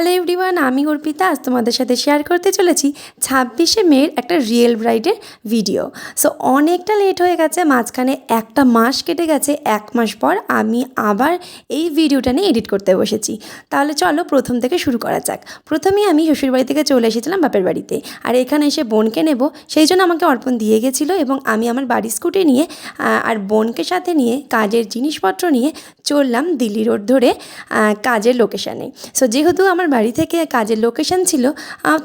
Hello everyone আমি অর্পিতা। আজ তোমাদের সাথে শেয়ার করতে চলেছি ছাব্বিশে মের একটা রিয়েল ব্রাইডের ভিডিও সো অনেকটা লেট হয়ে গেছে, মাঝখানে একটা মাস কেটে গেছে, এক মাস পর আমি আবার এই ভিডিওটা নিয়ে এডিট করতে বসেছি। তাহলে চলো প্রথম থেকে শুরু করা যাক। প্রথমেই আমি শ্বশুরবাড়ি থেকে চলে এসেছিলাম বাপের বাড়িতে। আর এখানে এসে বোনকে নেব, সেই জন্য আমাকে অর্পণ দিয়ে গেছিল এবং আমি আমার বাড়ির স্কুটি নিয়ে আর বোনকে সাথে নিয়ে কাজের জিনিসপত্র নিয়ে চললাম দিল্লি রোড ধরে কাজের লোকেশানে সো যেহেতু আমার বাড়ি থেকে কাজের লোকেশান ছিল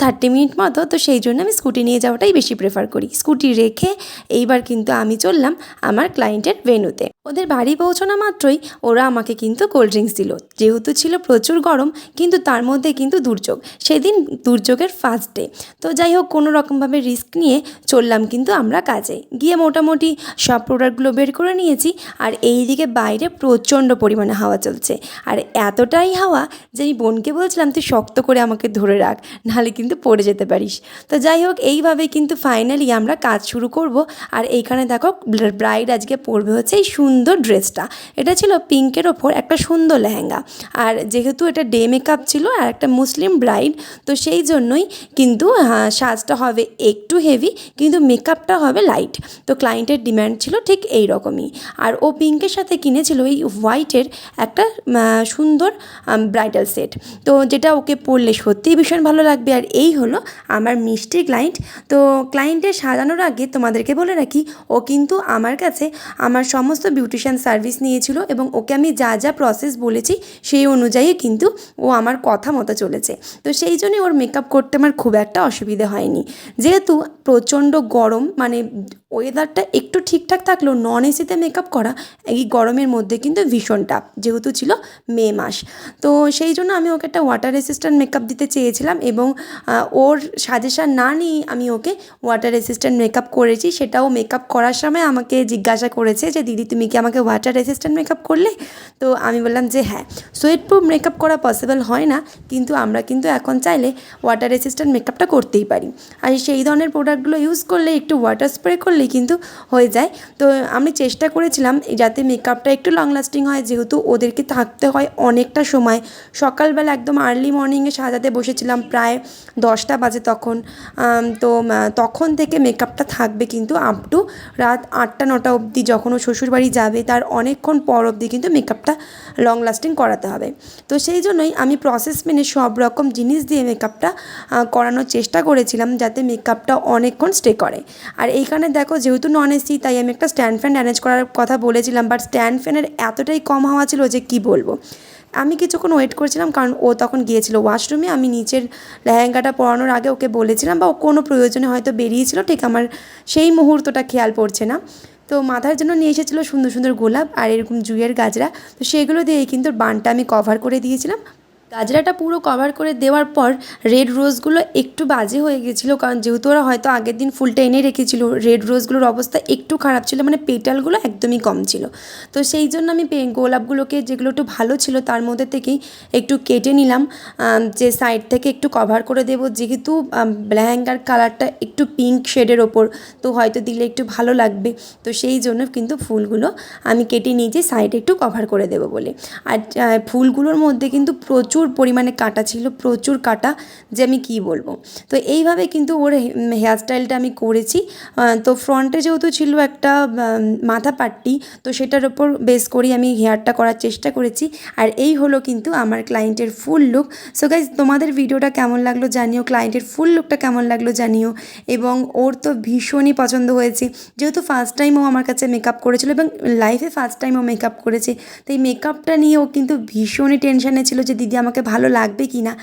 থার্টি মিনিট মতো। তো সেই জন্য আমি স্কুটি নিয়ে যাওয়াটাই বেশি প্রেফার করি। স্কুটি রেখে এইবার কিন্তু আমি চললাম আমার ক্লায়েন্টের ভেন্যুতে ওদের বাড়ি পৌঁছানো মাত্রই ওরা আমাকে কিন্তু কোল্ড ড্রিঙ্কস দিল। যেহেতু ছিল প্রচুর গরম, কিন্তু তার মধ্যে কিন্তু দুর্যোগ। সেদিন দুর্যোগের ফার্স্ট ডে তো যাই হোক, কোনো রকমভাবে রিস্ক নিয়ে চললাম কিন্তু আমরা কাজে। গিয়ে মোটামুটি সব প্রোডাক্টগুলো বের করে নিয়েছি আর এই দিকে বাইরে প্রচণ্ড পরিমাণে হাওয়া চলছে। আর এতটাই হাওয়া যে আমি বোনকে বলছিলাম তুই শক্ত করে আমাকে ধরে রাখ, নাহলে কিন্তু পড়ে যেতে পারিস। তো যাই হোক এইভাবে কিন্তু ফাইনালি আমরা কাজ শুরু করব। আর এইখানে দেখো ব্রাইড আজকে পরবে হচ্ছে এই সুন্দর ড্রেসটা এটা ছিল পিঙ্কের ওপর একটা সুন্দর লেহেঙ্গা। আর যেহেতু এটা ডে মেকআপ ছিল আর একটা মুসলিম ব্রাইড তো সেই জন্যই কিন্তু সাজটা হবে একটু হেভি কিন্তু মেকআপটা হবে লাইট তো ক্লায়েন্টের ডিম্যান্ড ছিল ঠিক এই রকমই আর ও পিঙ্কের সাথে কিনেছিল এই হোয়াইটের একটা সুন্দর ব্রাইডাল সেট তো যেটা ওকে পড়লে সত্যিই ভীষণ ভালো লাগবে। আর এই হলো আমার মিষ্টি ক্লায়েন্ট। তো ক্লায়েন্টের সাজানোর আগে তোমাদেরকে বলে রাখি, ও কিন্তু আমার কাছে আমার সমস্ত বিউটিশিয়ান সার্ভিস নিয়েছিল এবং ওকে আমি যা যা প্রসেস বলেছি সেই অনুযায়ী কিন্তু ও আমার কথা মতো চলেছে। তো সেই জন্যই ওর মেকআপ করতে আমার খুব একটা অসুবিধে হয়নি। যেহেতু প্রচণ্ড গরম মানে ওয়েদারটা একটু ঠিকঠাক থাকলেও নন এসিতে মেকআপ করা এই গরমের মধ্যে কিন্তু ভীষণ টাফ যেহেতু ছিল মে মাস। তো সেই জন্য আমি ওকে একটা ওয়াটার রেসিস্ট্যান্ট মেকআপ দিতে চেয়েছিলাম এবং ওর সাজেশান না নিয়েই আমি ওকে ওয়াটার রেসিস্ট্যান্ট মেকআপ করেছি। সেটাও মেকআপ করার সময় আমাকে জিজ্ঞাসা করেছে যে, দিদি, তুমি কি আমাকে ওয়াটার রেসিস্ট্যান্ট মেকআপ করলে? তো আমি বললাম যে হ্যাঁ। সোয়েট প্রুফ মেকআপ করা পসিবল হয় না, কিন্তু আমরা কিন্তু এখন চাইলে ওয়াটার রেসিস্ট্যান্ট মেকআপটা করতেই পারি। আর সেই ধরনের প্রোডাক্টগুলো ইউজ করলে, একটু ওয়াটার স্প্রে করলেই কিন্তু হয়ে যায়। তো আমি চেষ্টা করেছিলাম যাতে মেকআপটা একটু লং লাস্টিং হয়, যেহেতু ওদেরকে থাকতে হয় অনেকটা সময়। সকালবেলা একদম আর্লি মর্নিংয়ে সাজাতে বসেছিলাম প্রায় দশটা বাজে তখন। তো তখন থেকে মেকআপটা থাকবে কিন্তু আপ টু রাত আটটা, নটা অবধি যখন ও শ্বশুরবাড়ি যাবে, তার অনেকক্ষণ পর অবধি কিন্তু মেকআপটা লং লাস্টিং করাতে হবে। তো সেই জন্যই আমি প্রসেস মেনে সব রকম জিনিস দিয়ে মেকআপটা করানোর চেষ্টা করেছিলাম যাতে মেকআপটা অনেকক্ষণ স্টে করে। আর এইখানে দেখো যেহেতু নন এসি তাই আমি একটা স্ট্যান্ড ফ্যান অ্যারেঞ্জ করার কথা বলেছিলাম বাট স্ট্যান্ড ফ্যানের এতটাই কম হাওয়া ছিল যে কি বলব। আমি কিছুক্ষণ ওয়েট করছিলাম, কারণ ও তখন গিয়েছিল ওয়াশরুমে আমি নিচের লেহেঙ্গাটা পরানোর আগে ওকে বলেছিলাম, বা ও কোনো প্রয়োজনে হয়তো বেরিয়েছিল, ঠিক আমার সেই মুহূর্তটা খেয়াল পড়ছে না। তো মাথার জন্য নিয়ে এসেছিল সুন্দর সুন্দর গোলাপ আর এরকম জুইয়ের গাজরা, তো সেগুলো দিয়েই কিন্তু বানটা আমি কভার করে দিয়েছিলাম। গাজরাটা পুরো কভার করে দেওয়ার পর রেড রোজগুলো একটু বাজে হয়ে গেছিল, কারণ যেহেতু ওরা হয়তো আগের দিন ফুলটা এনে রেখেছিল রেড রোজগুলোর অবস্থা একটু খারাপ ছিল মানে পেটালগুলো একদমই কম ছিল। তো সেই জন্য আমি গোলাপগুলোকে যেগুলো একটু ভালো ছিল তার মধ্যে থেকেই একটু কেটে নিলাম। যে সাইড থেকে একটু কভার করে দেবো, যেহেতু লেহেঙ্গার কালারটা একটু পিঙ্ক শেডের ওপর, তো হয়তো দিলে একটু ভালো লাগবে। তো সেই জন্য কিন্তু ফুলগুলো আমি কেটে নিয়েছি সাইডে একটু কভার করে দেবো বলে। আর ফুলগুলোর মধ্যে কিন্তু প্রচুর পরিমাণে কাটা ছিল, প্রচুর কাটা, যে আমি কী বলব? তো এইভাবে কিন্তু ওর হেয়ার স্টাইলটা আমি করেছি। তো ফ্রন্টে যেহেতু ছিল একটা মাথা পাট্টি, তো সেটার ওপর বেস করেই আমি হেয়ারটা করার চেষ্টা করেছি। আর এই হলো কিন্তু আমার ক্লায়েন্টের ফুল লুক সো গাইজ তোমাদের ভিডিওটা কেমন লাগল জানিও ক্লায়েন্টের ফুল লুকটা কেমন লাগল জানিও। এবং ওর তো ভীষণই পছন্দ হয়েছে। যেহেতু ফার্স্ট টাইম ও আমার কাছে মেকআপ করেছিল এবং লাইফে ফার্স্ট টাইম ও মেকআপ করেছে। তো এই মেকআপটা নিয়ে ও কিন্তু ভীষণই টেনশানে ছিল যে, দিদি আমাকে ভালো লাগবে কি না।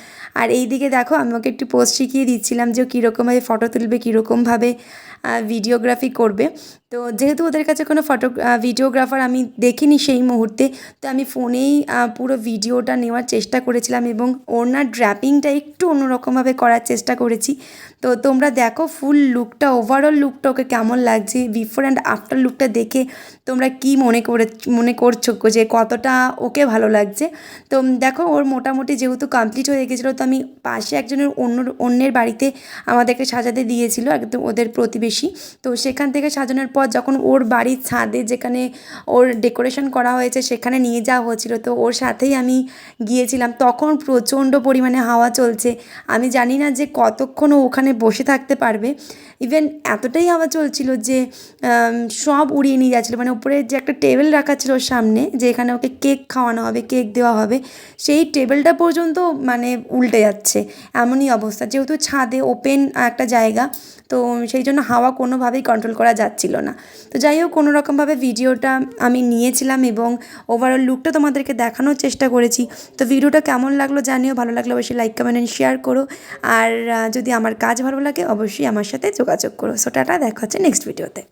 আর এই দিকে দেখো, আমি ওকে একটু পোস্ট শিখিয়ে দিচ্ছিলাম যে কীরকমভাবে ফটো তুলবে কীরকমভাবে ভিডিওগ্রাফি করবে। তো যেহেতু ওদের কাছে কোনো ফটো ভিডিওগ্রাফার আমি দেখিনি সেই মুহূর্তে, তো আমি ফোনেই পুরো ভিডিওটা নেওয়ার চেষ্টা করেছিলাম এবং ওনার ড্র্যাপিংটা একটু অন্যরকমভাবে করার চেষ্টা করেছি। তো তোমরা দেখো ফুল লুকটা ওভারঅল লুকটা ওকে কেমন লাগছে বিফোর অ্যান্ড আফটার লুকটা দেখে তোমরা কি মনে করে, মনে করছ যে কতটা ওকে ভালো লাগছে। তো দেখো ওর মোটামুটি যেহেতু কমপ্লিট হয়ে গেছিল, তো আমি পাশে একজনের অন্য, অন্যের বাড়িতে আমাদেরকে সাজাতে দিয়েছিল, একদম ওদের প্রতিবেশী। তো সেখান থেকে সাজানোর পর পর যখন ওর বাড়ির ছাদে যেখানে ওর ডেকোরেশন করা হয়েছে সেখানে নিয়ে যাওয়া হচ্ছিল তো ওর সাথেই আমি গিয়েছিলাম। তখন প্রচণ্ড পরিমাণে হাওয়া চলছে। আমি জানি না যে কতক্ষণ ওখানে বসে থাকতে পারবে। ইভেন এতটাই হাওয়া চলছিল যে সব উড়িয়ে নিয়ে যাচ্ছিল। মানে উপরে যে একটা টেবিল রাখা ছিল ওর সামনে, যে এখানে ওকে কেক খাওয়ানো হবে কেক দেওয়া হবে, সেই টেবিলটা পর্যন্ত মানে উল্টে যাচ্ছে। এমনই অবস্থা। যেহেতু ছাদে ওপেন একটা জায়গা, তো সেই জন্য হাওয়া কোনোভাবেই কন্ট্রোল করা যাচ্ছিল না। তো যাই হোক কোনো রকমভাবে ভিডিওটা আমি নিয়েছিলাম এবং ওভারঅল লুকটা তোমাদেরকে দেখানোর চেষ্টা করেছি। তো ভিডিওটা কেমন লাগল জানিও, ভালো লাগলে অবশ্যই লাইক কমেন্ট অ্যান্ড শেয়ার করো। আর যদি আমার কাজ ভালো লাগে, অবশ্যই আমার সাথে যোগাযোগ করো। সো টাটা, দেখা হচ্ছে নেক্সট ভিডিওতে